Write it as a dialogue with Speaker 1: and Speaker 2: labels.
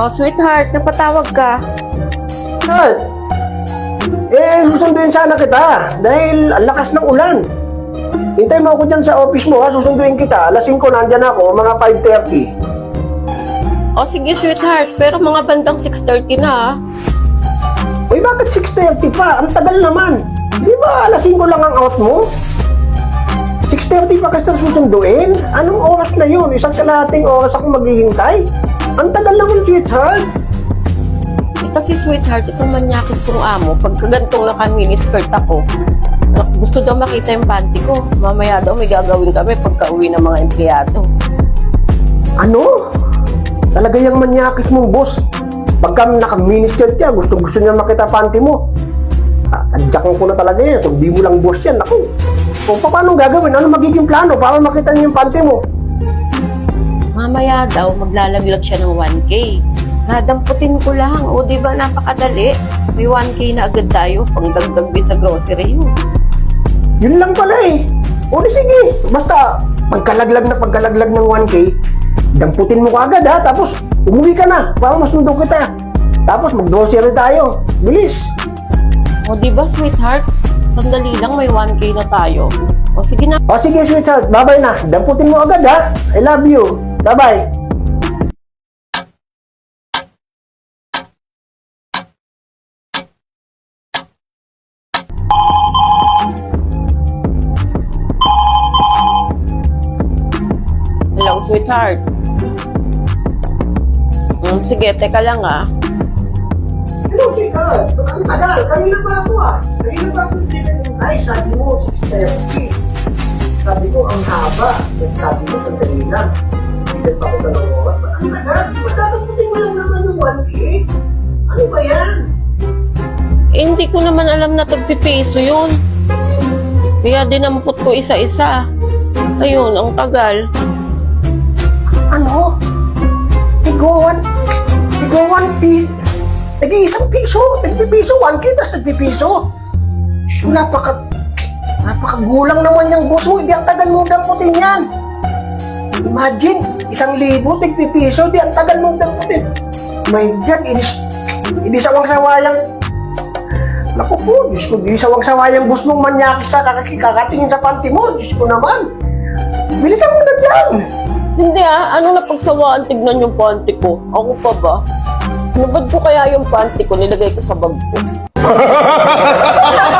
Speaker 1: Oh, sweetheart, napatawag ka.
Speaker 2: Saan? Eh, susunduin sana kita dahil ang lakas ng ulan. Hintay mo ako dyan sa office mo ha, susunduin kita. Alas 5 nandyan ako, mga 5.30.
Speaker 1: Oh, sige, sweetheart. Pero mga bandang 6.30 na, ah.
Speaker 2: Uy, bakit 6.30 pa? Ang tagal naman. Di ba alas 5 lang ang out mo? 6.30 pa kasi susunduin? Anong oras na yun? Isang kalahating oras ako maghihintay? Ang tagal naman, sweetheart.
Speaker 1: Eh, kasi, sweetheart, itong manyakis kong amo, pagka gantong naka-miniskirt ako, ah, gusto daw makita yung panty ko. Mamaya daw may gagawin kami pagka uwi ng mga empleyado.
Speaker 2: Ano? Talaga yung manyakis mong boss. Pagka naka-miniskirt ka, gusto gusto niya makita panty mo. Ah, Adyakan ko na talaga yan. Kung di mo lang boss yan, ako. O pa- paano gagawin? Ano magiging plano para makita niya yung panty mo?
Speaker 1: Mamaya daw, maglalaglag siya ng 1K. Nadamputin ko lang. O, di ba napakadali? May 1K na agad tayo. Pangdagdag din sa grocery yun.
Speaker 2: Yun lang pala eh. O di sige. Basta, pagkalaglag na pagkalaglag ng 1K, damputin mo agad ha. Tapos, umuwi ka na para masundo kita. Tapos, mag-grocery tayo. Bilis.
Speaker 1: O, di ba, sweetheart? Sandali lang, may 1K na tayo. O, sige na.
Speaker 2: O sige, sweetheart. Bye-bye na. Damputin mo agad ha. I love you. Bye-bye.
Speaker 1: Hello, sweetheart. Hmm, sige, teka lang ah.
Speaker 2: Hello, sweetheart. Ang tagal. Kanina pa ako ah. Kanina pa ako Ay, sabi mo, 6.30. Sabi ko, ang haba. Sabi mo, sandali lang. Hindi pa ako dalawang oras. Ang tagal. Magtataputin mo lang naman yung 1K. Ano ba yan?
Speaker 1: Eh, hindi ko naman alam na tagpipiso yun. Kaya dinampot ko isa-isa. Ayun, ang tagal.
Speaker 2: Ano? Tigoan? Tigoan piso? Nag-iisang piso? Nagpipiso? 1K tapos nagpipiso? Shoo, napaka... Napakagulang naman yung boss mo. Hindi ang tagal mong damputin yan. Imagine, isang libo, tigpipiso. Di ang tagal mong damputin. My God, inis... Hindi sawang-sawayang... Naku po, Diyos ko, di sawang-sawayang boss mong manyakis sa kakaki- kakatingin sa panty mo. Diyos ko naman. Bilisan mo na dyan.
Speaker 1: Hindi ah, ano na pagsawaan tignan yung panty ko? Ako pa ba? Nabad ko kaya yung panty ko, nilagay ko sa bag ko.